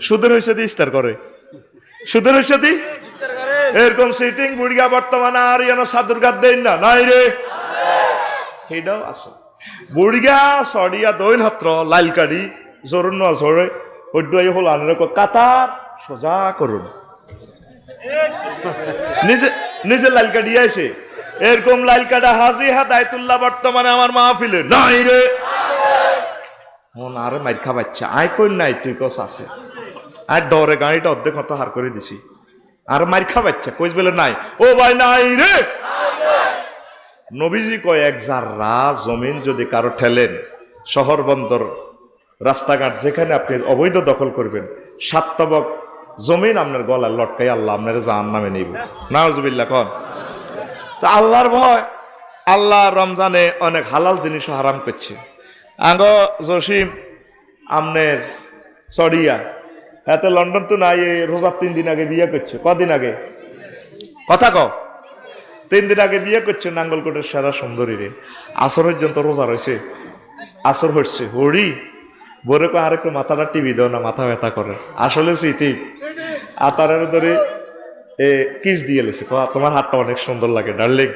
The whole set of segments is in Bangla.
সুদের ঔষধি ইস্তার করে। সুদের ঔষধি? এরকম সিটিং বুড়িয়া বর্তমানে আর যেন সাদুরগাত দেন না। নাই রে। সেইটাও আছে। বুড়িয়া সরিয়া দৈন হাত্র লাইল কাড়ি জরুন ন জরে হড্ডুয়াই হল আনের কাতার, সোজা করুন। নিজে নিজে লাল কাটি আইছে। এরকম লাল কাটা হাজি হাদায়তুল্লাহ বর্তমানে আমার মাহফিলে। নাই রে। মন আরে মাইর খাবাচ্ছে। আয় কই নাই, তুই কস আছে। আর ডরে গাড়িটা অর্ধেক মতো হার করে দিছি। আর মাইর খাবাচ্ছে কইস বলে নাই। ও ভাই, নাই রে! নবীজি কয়, এক জাররা জমিন যদি কারও ঠেলেন শহর বন্দর, রাস্তাঘাট, যেখানে আপনি অবৈধ দখল করবেন, সাততবক জমিন আপনার গলায় লটকাই আল্লাহ আপনার জাহান নামে নিব। নাজবিল্লা কন। তো আল্লাহর ভয়, আল্লাহ রমজানে অনেক হালাল জিনিস হারাম করছে। আগ জসিম আমনের সরিয়া এতে লন্ডন তো নাই রোজার তিন দিন আগে বিয়ে করছে। কদিন আগে? কথা কও। তিন দিন আগে বিয়ে করছে নাঙ্গলকোটের সেরা সুন্দরী রে। আসর পর্যন্ত রোজা রয়েছে আসর হচ্ছে হরি বরে কো আর একটু মাথাটা টিভি দাও না মাথা ব্যথা করে। আসলে স্মৃতি আতারের ধরে এ কিস দিয়ে লেছে। তোমার হাতটা অনেক সুন্দর লাগে ডার্লিং।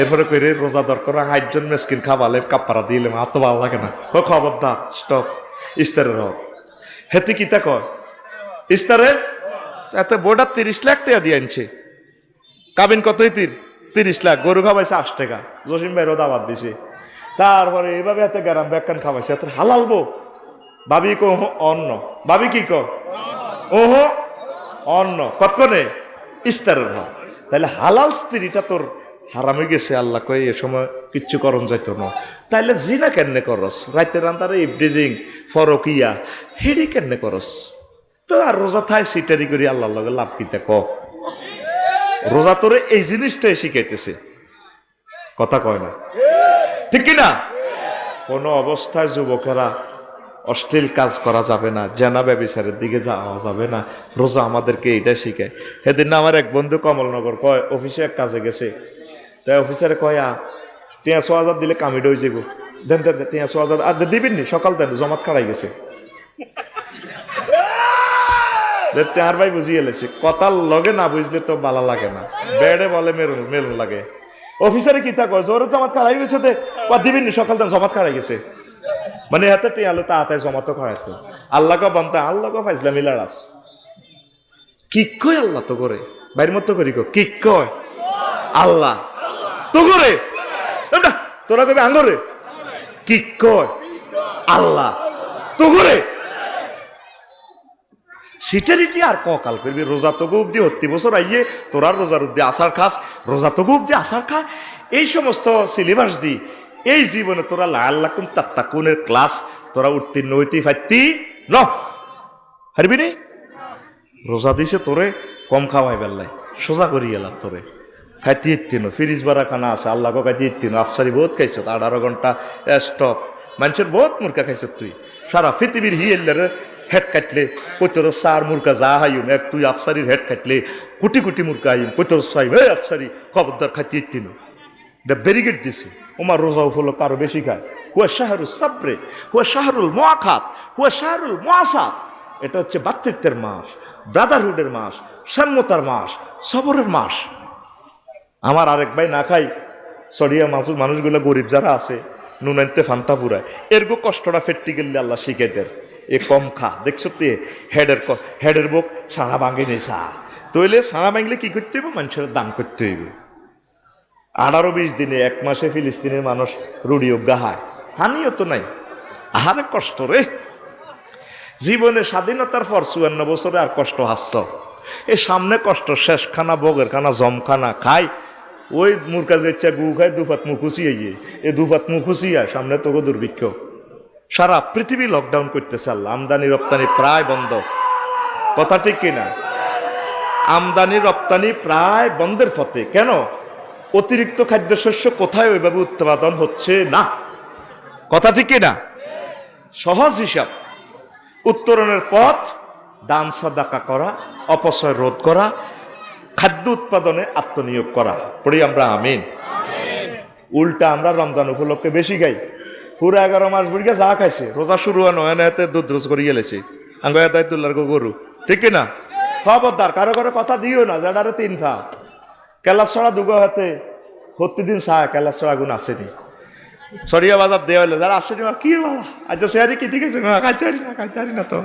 এরপরে কইরে রোজা দরকার আটজন মেসকিন খাবালে কাপ্পারা দিলে হাত তো ভালো লাগে না। ও খবরদার স্টপ ইস্তারের হোক হেতে কিতা কয়? ইস্তারে? এত বোর্ডার তিরিশ লাখ টাকা দিয়ে আনছে। কাবিন কতই তীর তিরিশ লাখ। গরু খাওয়াইছে আট টাকা। জসিম ভাইরও দাবাত দিছে। তারপরে এইভাবে এত গ্রাম ব্যাখ্যান খাওয়াইছে? এত হালাল বো ভাবি কো অন্ন। ভাবি কি কো? ওহো, অন্ন। কতক্ষণে ইস্তারের হয় তাহলে হালাল স্ত্রীটা তোর হারামে গেছে, আল্লাহ কই এ সময় কিচ্ছু করণ যাইতো না। তাইলে জিনা কেনে করস? রাইতে রান্তারে ইবডিজিং ফরকিয়া, হেডি কেনে করস? তো আর রোজা থাই সিটারি করি আল্লাহর লগে লাভ কিতা ক রোজা তোরে এই জিনিসটাই শিখাইতেছে। কথা কয় না? ঠিক কি না কোন অবস্থায় যুবকেরা অশ্লীল কাজ করা যাবে না, জেনা ব্যবিচারের দিকে যাওয়া যাবে না, রোজা আমাদেরকে এইটা শিখায়। সেদিন আমার এক বন্ধু কমলনগর কয়, অফিসে এক কাজে গেছে। তাই অফিসারে কয়, আ, টিয়া হাজার দিলে কামিড হয়ে যাব দেন দেন টিয়া হাজার, আর দিবেন নি সকাল দেন, জমাত কাড়াই গেছে। তার ভাই বুঝিয়ে এলেছে কথার লগে না বুঝলে তো বালা লাগে না। বেড়ে বলে মেরুন মেরুন লাগে। অফিসারে কি কয় জোরে জমাত কাড়াই গেছে দিবেন সকাল দেন জমাত কাড়াই গেছে। মানে হাতে টিয়ালো তা হাতে জমাতো খাওয়াইতো আল্লাহ কে বনতা আল্লাহ কে ফাইজলা মিলারাস কি কয় আল্লাহ তো করে? বাইর মতো করি কো, কি কয়? আল্লাহ। তো করে? তোরা কবি আঙ্গরে? কি কয়? আল্লাহ। তো করে? সিটারিটি আর ককাল করবি রোজা তো অব্দি হত্তি বছর আইয়ে তোরার রোজার অব্দি আসার খাস রোজা তো অব্দি আসার খা এই সমস্ত সিলেবাস দি এই জীবনে তোরা লাল লাকুন তাত্তাকুনের ক্লাস তোরা উত্তীর্ণ হইতে পারতি ন হারবি নি রোজা দিছে তোরে কম খাওয়াই বেল্লাই সোজা করি এলাম তোরে খাইতে ইত্তিন ফ্রিজ বারা খানা আছে আল্লাহ খাইতে ইত্তিন আফসারি বহুত খাইছ আঠারো ঘণ্টা স্টপ মানুষের বহুত মুরকা খাইছ তুই সারা পৃথিবীর হিয়েলের হেড কাটলে, কইতর সার মুরকা যা হাইম, এক তুই আফসারির হেড কাটলে, কোটি কোটি মুরকা আইম কইতর সাইম হে আফসারি, খবরদার খাইতে ইত্তিন এটা ব্যারিকেড দিছে। ওমার রোজা হলো কারও বেশি খায়। হুয়া শাহরুল সাবরে, হুয়া শাহরুল মোয়াখাত হুয়া শাহরুল মোয়াসাত এটা হচ্ছে বাতৃত্বের মাস, ব্রাদারহুডের মাস, সাম্যতার মাস, সবরের মাস। আমার আরেক ভাই না খাই সরিয়া মাসুর মানুষগুলো গরিব যারা আছে নুন আনতে ফান্তা পুরায়। এরগো কষ্টটা ফেটতে গেলে আল্লাহ শিখে দেন এ কম খা। দেখছ তে হেডের হেডের বুক সাড়া ভাঙে নেই সা। তৈলে সাড়া ভাঙলে কি করতে হইব? মানুষের দান করতে হইব। আঠারো বিশ দিনে, এক মাসে ফিলিস্তিনের মানুষ রুড়ি গাহায়। হানিও তো নাই। আহারে কষ্ট রে। জীবনে স্বাধীনতার পর চুয়ান্ন বছরে আর কষ্ট হাসছ এ সামনে কষ্ট শেষ খানা বগের খানা জমখানা খাই। ওই মুরকা যেচ্ছা গু খায় দুপাত মুখুসি আইয়ে এ দুপাত মুখুসি আয়, সামনে তোকে দুর্ভিক্ষ। সারা পৃথিবী লকডাউন করতেছে আল্লাহ। আমদানি রপ্তানি প্রায় বন্ধ। কথা ঠিক কিনা? আমদানি রপ্তানি প্রায় বন্ধের পথে। কেন? অতিরিক্ত খাদ্যশস্য কোথায় ওইভাবে উৎপাদন হচ্ছে না? কথা ঠিক কিনা? সহজ হিসাব। উত্তরণের পথ, দান সাদাকা করা, অপচয় রোধ করা, খাদ্য উৎপাদনে আত্মনিয়োগ করা। পড়ি আমরা আমিন। উল্টা আমরা রমজান উপলক্ষে বেশি খাই। পুরো এগারো মাস বুড়িকে যা খাইছে। রোজা শুরু হয় নয় এতে দুধ রোজ করিয়ে গেলেছে। আঙ্গ দায়িত্বুল্লার গরু। ঠিক না খবরদার, কারও কারও কথা দিও না যাডারে তিন ফা কেলাস ছড়া দুগো হাতে প্রতিদিন চা কেলাস ছড়া গুণ আসেনি। সরিয়া বাজার দেওয়া হইল, যারা আসেনি আর কি বাবা? আজ সে কি ঠিক আছে খাইতে পারি না, খাইতে পারি না তো।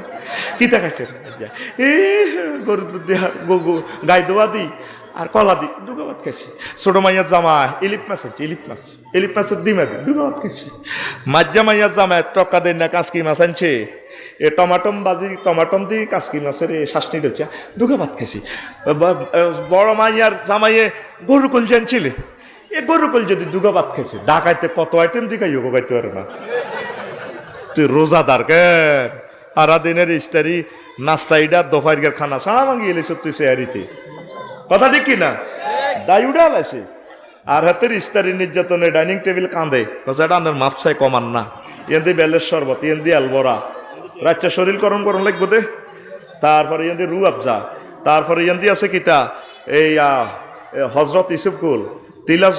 কিতা খাইছে? এ গরু দুধ দেয়া গাই দোয়া দি। আর কলা দি দুগো ভাত খাইছি। ছোট মাইয়ার জামা, ইলিপ মাছ আছে ইলিপ মাছ, ইলিপ মাছের ডিমা দি দুগো ভাত খাইছি। মাজ্জা মাইয়ার জামা টকা দেন না কাঁচকি মাছ আনছে। এ টমাটম বাজি, টমাটম দি কাসকি মাছের এ শাসনি রয়েছে দুগো ভাত খাইছি বড় মাইয়ার জামাইয়ে গরু কলজি আনছিলে। এ গরু কল যদি দুগো ভাত খাইছে ডাকাইতে কত আইটেম দিকাই যোগ গাইতে পারে না। তুই রোজাদার কেন সারা দিনের ইস্তারি, নাস্তা ইডা দফাইর খানা, সারা মাঙ্গি এলিস তুই সেয়ারিতে কথা ঠিক কি না দায় উড়ে আলাইছে। আর হাতের ইস্তারি নির্যাতনে ডাইনিং টেবিল কাঁদে। কচাটা আনার মাফসাই কমান না। এন্দি বেলের শরবত এন্দি আলবরা। রাচ্চা শরীর করম করম লাগবো দে। তারপরে এন্দি রু আফজা। তারপরে এন্দি আছে কিতা? এই হজরত ইসুফকুল তিলা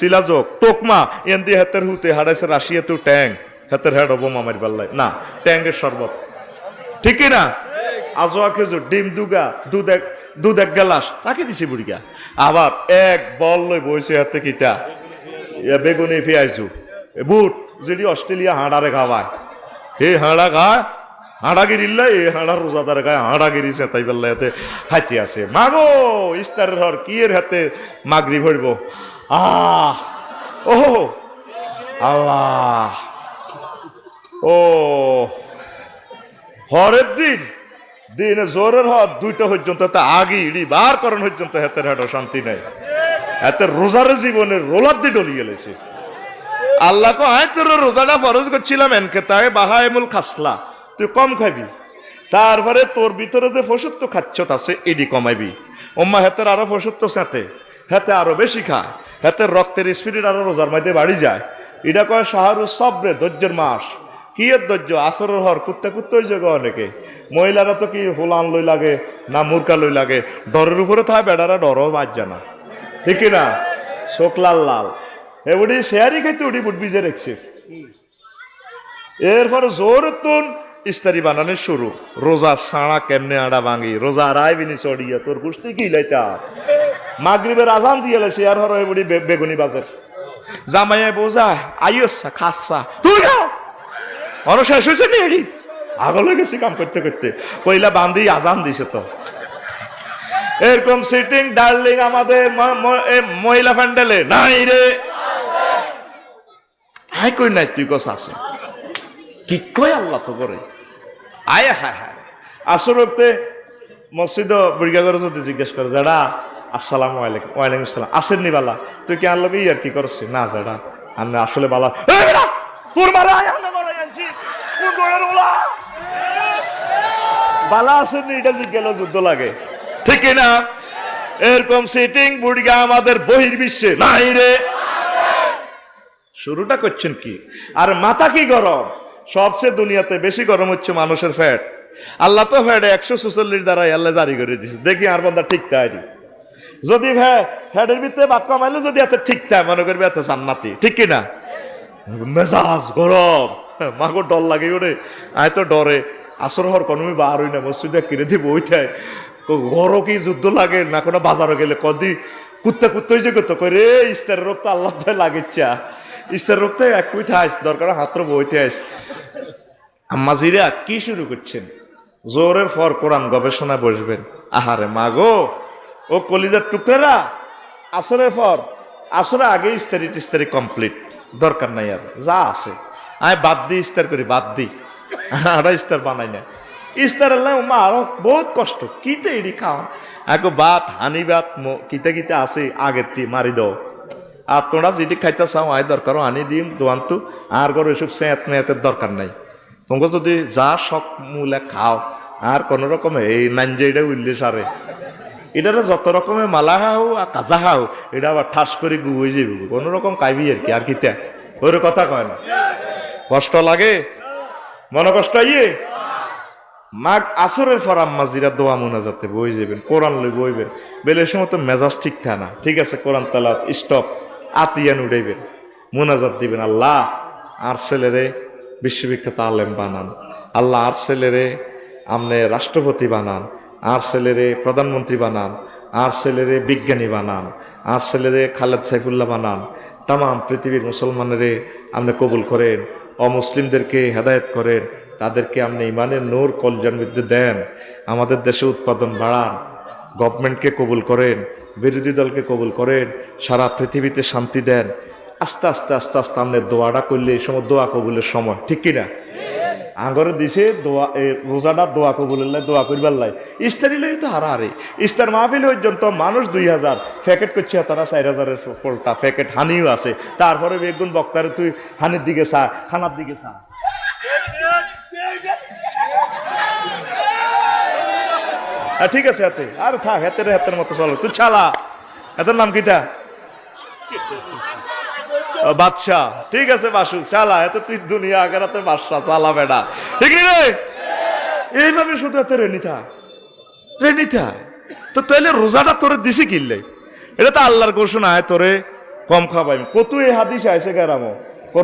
শিলাজক তোকমা এন্দি হাতের হুতে হারাইছে রাশিয়া তু ট্যাং। হাতের হেড হব মামার পাল্লাই না ট্যাঙ্গের শরবত। ঠিক না আজোয়া খেজুর, ডিম দুগা, দুধ এক দুধ এক গেলাস। রাখে দিছি বুড়িকা আবার এক বল লই বইছে হাতে কিতা এ বেগুনি এ বুট যেটি অস্ট্রেলিয়া হাঁড়ারে খাওয়ায় হে হাঁড়া খায় হাঁড়াগিরি লাই এই হাঁড়া রোজাদার গায়ে হাঁড়াগিরি সেতাই পেল্লা হাতে হাতি আছে। মাগো ইস্তারের হর কি এর হাতে মাগরি ভরব আহ! ও আল্লাহ! ও হরের দিন। দিনে জোরের হর দুইটা পর্যন্ত তা আগে ইডি বার করেন পর্যন্ত হাতের হাটো শান্তি নাই। এতে রোজার জীবনে রোলার দি ডলি গেলেছে আল্লাহ কো রোজাটা ফরজ করছিলাম, এনকে তাই বাহায়মুল খাসলা। তুই কম খাবি তারপরে তোর ভিতরে যে ফসুত্ব খাচ্ছত আছে এডি কমাইবি। ওম্মা হাতের আরও ফসুত্ব সাথে। হাতে আরও বেশি খায় হাতের রক্তের স্পিরিট আরও রোজার মধ্যে বাড়ি যায়। এটা কয় সাহারু সবরে ধৈর্যের মাস। কি ধৈর্য? আসরের হর কুত্তে কুত্তে হয়ে যাবে অনেকে। মহিলারা তো কি হোলান লই লাগে না মুরকা লই লাগে? ডরের উপরে থাকে বেড়ারা ডরও বাজ্যা না ঠিক না? চোখ লাল। লাল এবারে শেয়ারি খাইতে উঠি বুট বিজে রেখছে। এরপরে জোর তুন ইস্তারি বানানো শুরু। রোজা সাড়া কেমনে আড়া ভাঙি? রোজা রায় বিনি চড়িয়া তোর গুষ্টি কি লাইতা? মাগরিবের আজান দিয়ে লাইছে আর হর এবারে বেগুনি বাজার জামাইয়া বোঝা আইসা খাসা তুই যাও অন শেষ হয়েছে নি এডি আগলে গেছি কাম করতে করতে পয়লা বান্ধি আজান দিছে তো এরকম সিটিং ডার্লিং আমাদের মহিলা প্যান্ডেলে নাই রে হাই কই নাই তুই কস আছে কি কই আল্লাহ তো করে আয় হায় হায় আসরতে মসজিদ বুড়িগা করে যদি জিজ্ঞেস করে যারা আসসালাম আলাইকুম ওয়ালাইকুম আসসালাম আসেন নি বালা তুই কি আনলো কি আর কি করছিস না যারা আমি আসলে বালা তোর মারা আয় আমরা মারা আনছি কোন দৌড়ের ওলা বালা আসেন এটা জিজ্ঞেস যুদ্ধ লাগে। ঠিক না এরকম সিটিং বুড়িগা আমাদের বহির্বিশ্বে নাই রে। শুরুটা করছেন কি? আর মাথা কি গরম? সবচেয়ে দুনিয়াতে বেশি গরম হচ্ছে মানুষের ফ্যাট আল্লাহ তো ফ্যাট একশো চুচল্লিশ দ্বারা আল্লাহ জারি করে দিচ্ছে দেখি আর বন্ধা ঠিক তাই যদি ফ্যাটের ভিতরে বাদ কমাইলে যদি এত ঠিক থাকে মনে করবে এত জান্নাতি। ঠিক কি না মেজাজ গরম। মাগো ডর লাগে ওরে। আয় তো ডরে। আসর হর কনমি বার হই না, মসজিদে কিনে দিব ওইটাই। ঘর কি যুদ্ধ লাগে না কোনো বাজারও গেলে? কদি কুত্তে কুত্তে হয়েছে কত করে ইস্তার রোগ তো আল্লাহ লাগিচ্ছা। ইস্তার রোগ তো এক কুইতে আইস, দরকার হাত্র বইতে আইস। আম্মাজিরা কি শুরু করছেন? জোরের পর কোরআন গবেষণায় বসবেন। আহারে মাগো ও কলিজার টুকরারা, আসরের পর, আসরে আগে ইস্তারি টিস্তারি কমপ্লিট দরকার নাই আর, যা আছে। আমি বাদ দিই ইস্তার করি, বাদ দিই আরা ইস্তার বানাই না ইস্তার মা আরও বহুত কষ্ট। কিতে এডি খাও? আগে ভাত, হানি ভাত কিতে কিতে আছে, আগের তি মারি দাও। আর তোমরা যেটি খাইতে চাও, আয় দরকার আনি দিম, দোয়ান্তু। আর করে এসব সেঁত মেয়াতের দরকার নাই। তোমাকে যদি যা শখ মূলে খাও, আর কোন রকমে এই নাঞ্জেটা উল্লে সারে এটারে যত রকমের মালা হাও আর কাজা হাও এটা আবার ঠাস করে গুয়ে যাবে কোনো রকম কাইবি আর কি, আর কিতা? ওর কথা কয় না। কষ্ট লাগে? মনে কষ্ট ইয়ে মাঘ আসরের পর আম্মা জিরা দোয়া মোনা যাতে বই যাবেন কোরআন লই বইবেন বেলের সময় তো মেজাজ ঠিক থাকে না। ঠিক আছে, কোরআন তালাত স্টপ, আতিয়ান উড়াইবেন মোনাজাত দিবেন। আল্লাহ আর ছেলেরে বিশ্ববিখ্যাত আলেম বানান। আল্লাহ আর ছেলেরে আপনি রাষ্ট্রপতি বানান। আর ছেলেরে প্রধানমন্ত্রী বানান। আর ছেলেরে বিজ্ঞানী বানান। আর ছেলেরে খালেদ সাইফুল্লাহ বানান। তাম পৃথিবীর মুসলমানেরে আপনি কবুল করেন। অমুসলিমদেরকে হেদায়ত করেন, তাদেরকে আপনি ইমানের নূর কলজার মধ্যে দেন, আমাদের দেশে উৎপাদন বাড়ান, গভর্নমেন্টকে কবুল করেন, বিরোধী দলকে কবুল করেন, সারা পৃথিবীতে শান্তি দেন। আস্তে আস্তে আস্তে আস্তে আপনি দোয়াটা করলে, এই সময় দোয়া কবুলের সময়, ঠিক কিনা? আগরে দিছে, দোয়া রোজাটা দোয়া কবুল্লাহ দোয়া করিবার লাই। ইস্তারি লই তো হারা হারে। ইস্তার মাহফিল পর্যন্ত মানুষ দুই হাজার প্যাকেট করছে তারা চার হাজারের ফলটা, প্যাকেট হানিও আছে। তারপরে বেগুন বক্তারে তুই হানির দিকে চা, খানার দিকে চা। ঠিক আছে হাতে। আর থাক, হাতের হাতের মতো চলো। তুই চালা। হাতের নাম কিটা ও, বাদশা ঠিক আছে বাসু চালা এত তুই দুনিয়া আগারাতে বাদশা চালা বেড়া ঠিক নি এইভাবে শুধু এত রেনিতা। রেনিতা তো তাহলে রোজাটা তোরে দিছে কিনলে এটা তো আল্লাহর ঘোষণা আয় তোরে কম খাবাই কত এই হাদিস আইসে গেরামো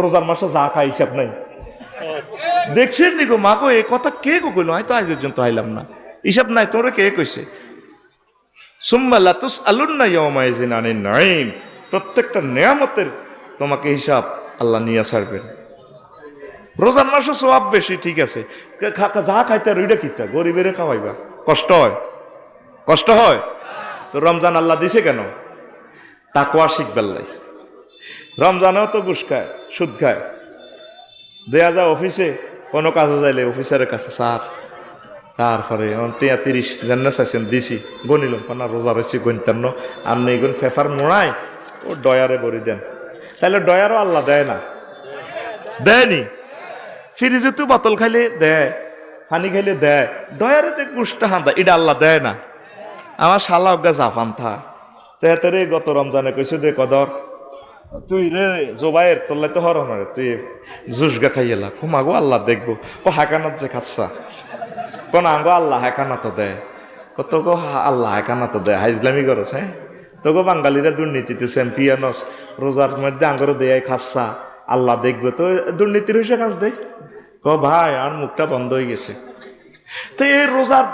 রোজার মাসে যা খাই হিসাব নাই। দেখছেন নি গো মাকো এ কথা কে গো কইলো? আমি তো আজ পর্যন্ত আইলাম না। হিসাব নাই তোরে কে কইছে? সুম্মা লাতুস আলুন্না ইয়াউমাইজিন আনিন নাইম প্রত্যেকটা নিয়ামতের তোমাকে হিসাব আল্লাহ নিয়ে ছাড়বেন। রোজার মাসও সব বেশি, ঠিক আছে। যা খাইতে আর ওইটা কিতা, গরিবের খাওয়াইবা। কষ্ট হয়? কষ্ট হয়? তো রমজান আল্লাহ দিছে কেন? তাকোয়া শিখবার লাই। রমজানেও তো ঘুষ খায়, সুদ খায়। দেয়া যায় অফিসে, কোনো কাজে যাইলে অফিসারের কাছে, স্যার, তারপরে টিয়া তিরিশ জান্না চাইছেন, দিছি। গনিলাম কানা, রোজা রয়েছি, গণিতাম ন। আপনি এগুন ফেফার মোড়াই ও ডয়ারে বড়ি দেন। তাহলে ডয়ারও আল্লাহ দেয় না। দেয়নি। ফ্রিজে তো বোতল খাইলে দেয়, পানি খাইলে দেয় ডয়ারে তো গুষ্টা হান্দা, এটা আল্লাহ দেয় না। আমার শালা অজ্ঞা জাফান থা। তে রে, গত রমজানে কইছে দে কদর, তুই রে জোবাইয়ের তোল্লাই তো হরণ রে, তুই জুসগা খাইয়েলা খুমাগো আল্লাহ দেখব ও হাকানাত যে খাচ্ছা। কোন আঙ্গো আল্লাহ হেকানা তো দেয়, কত গো আল্লাহ হেকানা তো দেয়, হাইজলামি করস হ্যাঁ? তো গো বাঙালিরা দুর্নীতিতে চ্যাম্পিয়নস রোজার মধ্যে আঙ্গর দেয় খাসা। আল্লাহ দেখবে তো, দুর্নীতির হয়েছে কাজ দেয় ক ভাই, আর মুখটা বন্ধ হয়ে গেছে। তো এই রোজার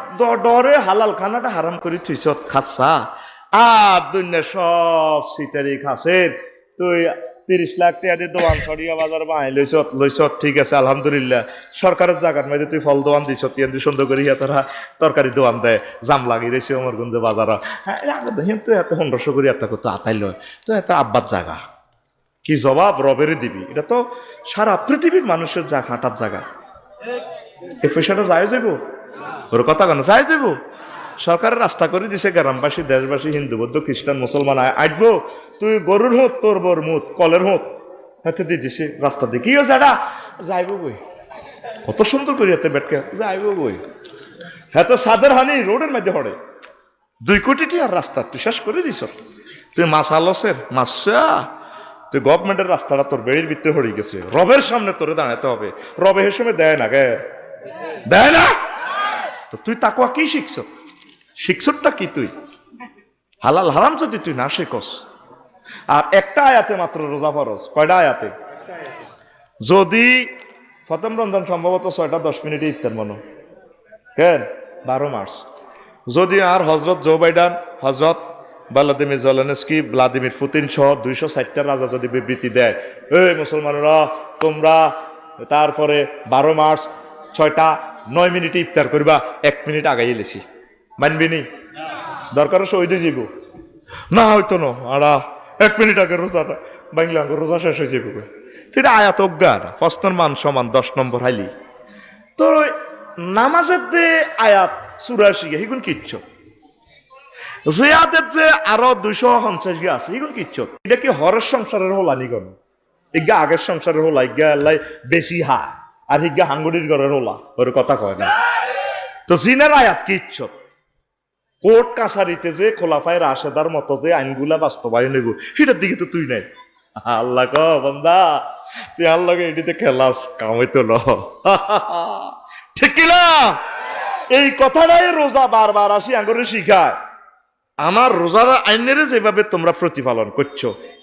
ডরে হালাল খানাটা হারাম করে থুইছত খাচ্ছা আর দুনিয়া সব সিটারি খাসের। তুই তিরিশ লাখ টাকা দিয়ে দোয়ান সরিয়া বাজার বাই লইছ লইছ। ঠিক আছে, আলহামদুলিল্লাহ। সরকারের জায়গার মধ্যে তুই ফল দোয়ান দিছ, তিয়ান দিয়ে সুন্দর করিয়া তোরা তরকারি দোয়ান দেয় জাম লাগি রয়েছে আমার গঞ্জে বাজার। হ্যাঁ তুই এত পনেরোশো করি এত কত আতাই লয়। তো এত আব্বার জায়গা কি জবাব রবেরে দিবি? এটা তো সারা পৃথিবীর মানুষের যা হাঁটার জায়গা এই পয়সাটা যায় যাইব? ওর কথা কেন? যায় যাইব? সরকারের রাস্তা করে দিছে গ্রামবাসী, দেশবাসী, হিন্দু, বৌদ্ধ, খ্রিস্টান, মুসলমান আসব তুই গরুর হোক তোর বর মুত, কলের হোক হাতে দিয়ে দিছে রাস্তা দিয়ে। কি হয়েছে এটা যাইব বই কত সুন্দর করি হাতে বেটকে। যাইব বই হ্যাঁ তো সাদের হানি রোডের মধ্যে হড়ে। দুই কোটি টিয়ার রাস্তা তুই শেষ করে দিছ। তুই মাছ আলসের মাসা তুই গভর্নমেন্টের রাস্তাটা তোর বেড়ির ভিতরে হয়ে গেছে। রবের সামনে তোরে দাঁড়াতে হবে। রবে হে সময় দেয় না গে দেয় না? তো তুই তাকুয়া কি শিখছ? শিখছটা কি তুই? হালাল হারাম যদি তুই না শেখস। আর একটা আয়াতে মাত্র রোজা ফরস কয়টা আয়াতে? যদি প্রথম রমজান সম্ভবত ছয়টা, দশ মিনিটে ইফতার মনো কেন? বারো মার্চ। যদি আর হজরত জো বাইডান, হজরত ভ্লাদিমির জলেনস্কি, ভ্লাদিমির পুতিন সহ দুইশো ষাটটা রাজা যদি বিবৃতি দেয় এই মুসলমানরা, তোমরা তারপরে বারো মার্চ ছয়টা নয় মিনিটে ইফতার করবা, এক মিনিট আগাই এলেছি। মানবি নি দরকার শহীদ যাব না হয়তো ন, আড়া, এক মিনিট আগে রোজাটা বাংলা রোজা শেষ হয়ে যাবে সেটা আয়াত অজ্ঞান, প্রশ্নের মান সমান, দশ নম্বর হাইলি। তো নামাজের যে আয়াত চুরাশি গে সেগুন কিচ্ছ? জিয়াদের যে আরও দুইশো পঞ্চাশ গে আছে এগুন কিচ্ছ? এটা কি হরের সংসারের হলা নিগন ইগা আগের সংসারের হলা ইগা আল্লাহ বেশি হা আর ইগা হাঙ্গুড়ির ঘরের হলা, ওর কথা কয় না। তো জিনের আয়াত কিচ্ছ? কোর্ট কাছারিতে যে খোলাফায় রাশেদার মতো যে আইনগুলা বাস্তবায়ন হইব, সেটার দিকে তো তুই নাই। আল্লাহ ক, বন্দা, তুই আল্লাহকে এটিতে খেলাস কামাইতো ল ঠিক কিনা? এই কথাটাই রোজা বারবার আসি আঙ্গুরে শিখায়। আমার রোজার আইনের যেভাবে তোমরা প্রতিপালন করছ,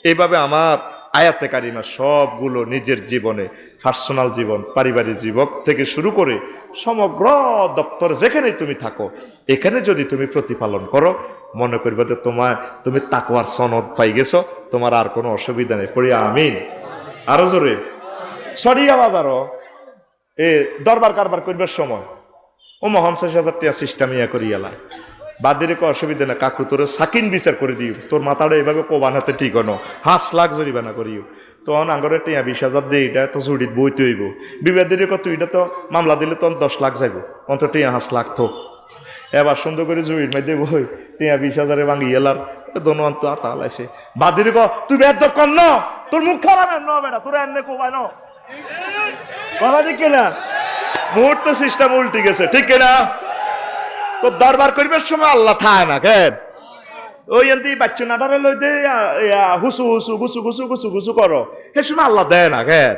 এইভাবে আমার আয়াতে কারিমা সবগুলো নিজের জীবনে পার্সোনাল জীবন, পারিবারিক জীবন থেকে শুরু করে সমগ্র দপ্তর যেখানেই তুমি থাকো, এখানে যদি তুমি প্রতিপালন করো, মনে করবে যে তোমার, তুমি তাকুয়ার সনদ পাই গেছো, তোমার আর কোনো অসুবিধা নেই। পড়ি আমিন। আরও জোরে। সরিয়া বাজারও এ দরবার কারবার করবার সময়। ও মহানসাশ হাজার টিয়া সিস্টেম ইয়া করি এলা বাদের কো অসুবিধা না কাকু, তোর সাকিন বিচার করে দিও। তোর মাথাটা এভাবে কোবান হাতে ঠিক হনো। হাঁস লাখ জরিমানা করিও। তখন আঙ্গরে টিয়া বিশ হাজার দিয়ে এটা তো চুরিত বইতে হইব বিবাদের কত এটা তো মামলা দিলে তখন দশ লাখ যাইব। অন্তত টিয়া হাঁস লাখ তো এবার সুন্দর করে জুড়ির মধ্যে বই, টিয়া বিশ হাজারে ভাঙি এলার। দোনো অন্ত আতা লাইছে বাদের ক, তুই বেদ কর ন। তোর মুখ খারাপ ন বেটা, তোর এনে কোবাই ন। কথা ঠিক কিনা? মুহূর্ত সিস্টেম উল্টে গেছে, ঠিক কিনা? তো দরবার করবার সময় আল্লাহ থায় না কেন ওই এমনি বাচ্চা নাটারে লই দে হুসু হুসু, গুসু গুসু গুসু গুসু করো। সে সময় আল্লাহ দেয় না কেন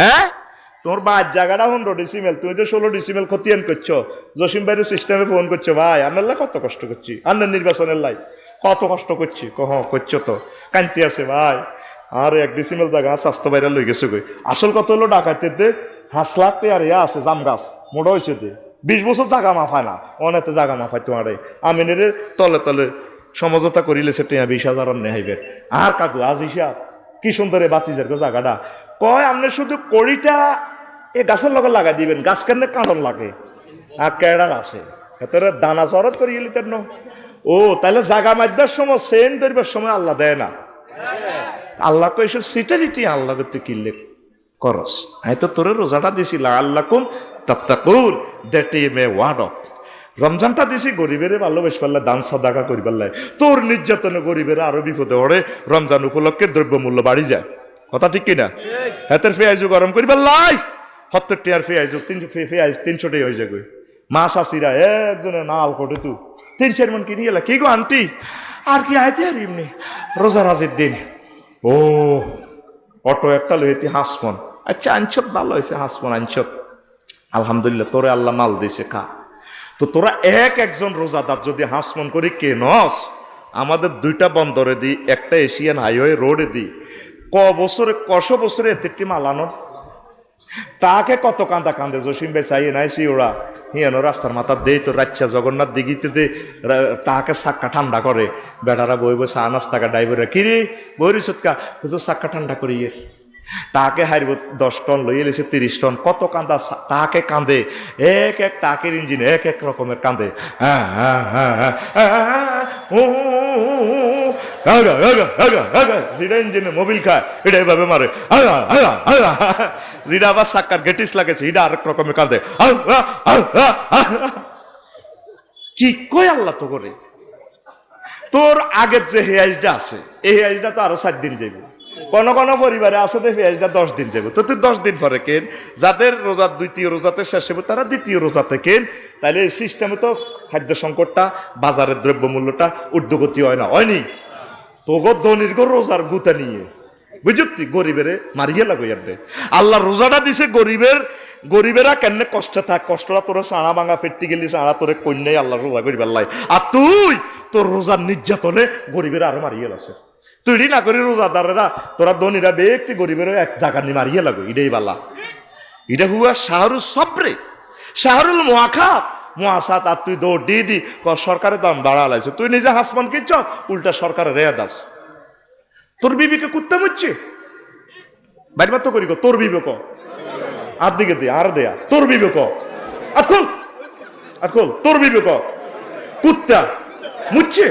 হ্যাঁ? তোর বাদ জায়গাটা পনেরো ডিসিমেল তুমি তো ষোলো ডিসিমেল খতিয়ান করছ, জসিম ভাইয়ের সিস্টেমে ফোন করছ, ভাই আন্নার লাই কত কষ্ট করছি? আন্নার নির্বাচনের লাই কত কষ্ট করছি? কহ, করছ তো, কান্তি আছে, ভাই। আর, এক ডিসিমেল জায়গা, স্বাস্থ্য বাইরে লই গেছে কই আসল কত হলো ডাকাতের দে হাঁস আর ইয়া আছে জাম গাছ মোটা হয়েছে দে। বিশ বছর জাগা মাফায় না, অনেতে জাগা মাফায় তোমার। আমিনের তলে তলে সমঝোতা করিলে সে টিয়া বিশ হাজার নেহাইবে আর কাকু, আজ হিসাব কি সুন্দর বাতিজের গো জায়গাটা কয় আপনি শুধু কড়িটা এ গাছের লগে লাগাই দিবেন, গাছ কেন কাঁদন লাগে? আর কেড়ার আছে। এতরে দানা চরত করি এলিতেন ন ও তাহলে জাগা মাদ্যার সময় সেন ধরবার সময় আল্লাহ দেয় না। আল্লাহ কইসে সিটারিটি আল্লাহ তুই কিনলে করস। আমি তো তোরে রোজাটা দিছিল। আল্লাহ কোন তাত্তাকুন that ye may ward off রমজানটা দিছি, গরিবের ভালোবেস পারলে দান সাদাকা করি পারলে তোর নির্যাতনে গরিবের আরও বিপদে ওরে রমজান উপলক্ষে দ্রব্যমূল্য বাড়ি যায়। কথা ঠিক কিনা? হাতের পেঁয়াজু গরম করি পারলাই সত্তর টিয়ার পেঁয়াজ তিনশো টাই হয়ে যাবে। মাছ আসিরা একজনে নাল কোটে তু। তিন চার মন কিনি এলা? কি গো আন্টি? আর কি আইতে আর এমনি? রোজা রাজের দিন। ও, অটো একটা লইতে হাসমন। আচ্ছা আনছত ভালো হয়েছে হাসমন আনছত আলহামদুলিল্লাহ, তোরে আল্লাহ মাল দিছে খা তো তোরা এক একজন রোজাদার যদি হাসমন করি কে নস? আমাদের দুইটা বন্দরে দিই একটা এশিয়ান হাইওয়ে রোডে দিই ক বছরে, কশ বছরে এতে মালানোর তাকে কত কান্দা কান্দে, জসিম ভাই চাইয়ে নাই সি ওরা। হিয়ানো রাস্তার মাথা দেই তো রাচ্চা জগন্নাথ দিঘিতে দে তাকে সাক্কা ঠান্ডা করে। বেটারা বই চা নাস্তাকা ড্রাইভাররা, কিরে বই হুজুর সাক্কা ঠান্ডা করিয়ে। তাকে হারিব দশ টন লইয়ে এলেছে তিরিশ টন কত কান্দা তাকে কান্দে এক এক টাকের ইঞ্জিন এক এক রকমের কান্দে হ্যাঁ হ্যাঁ হ্যাঁ হ্যাঁ হ্যাঁ। যেটা ইঞ্জিনে মোবিল খায় এটা এভাবে মারে। যেটা আবার সাক্কার গেটিস লাগেছে এটা আরেক রকমের কান্দে। কি কই আল্লাহ তো করে তোর আগের যে হেয়াজটা আছে এই হেয়াজটা তো আরও সাত দিন যাইব কোন কোন পরিবারে যে হেয়াজটা দশ দিন যাইব। তো তুই দশ দিন পরে কেন? যাদের রোজার দ্বিতীয় রোজাতে শেষ হবে তারা দ্বিতীয় রোজাতে কেন? তাহলে এই সিস্টেমে তো খাদ্য সংকটটা, বাজারের দ্রব্যমূল্যটা ঊর্ধ্বগতি হয় না। হয়নি তোগো ধনির গো রোজার গুতা নিয়ে। বুঝতি গরিবের মারিয়ে লাগো ইয়ারে আল্লাহ রোজাটা দিছে গরিবের, গরিবেরা কেন কষ্ট থাক? কষ্টটা তোর সাড়া ভাঙা ফেটতে গেলি সাড়া তোরে কন্যাই আল্লাহ রোজা করিবার লাই। আর তুই তোর রোজার নির্যাতনে গরিবের আরও মারিয়ে আছে তুই না করি রোজাদারেরা, তোরা ধনীরা ব্যক্তি গরিবের এক জায়গা নিয়ে মারিয়ে লাগো ইটাই বালা। এটা হুয়া শাহরুল সবরে, শাহরুল মহাখাত। মহাসাত, আর তুই দৌড় দিয়ে দি সরকারের দাম বাড়া লাইছে। তুই নিজে হাসমান কিনছ উল্টা সরকারের রেয়া দাস তোর বিবিকে কুত্তে মুচ্ছে? বাইর তো করি তোর বিবেক আর দিকে দে, আর দেয়া তোর বিবেক আতকুল আতকুল তোর বিবেক কুত্তা, মুচ্ছে?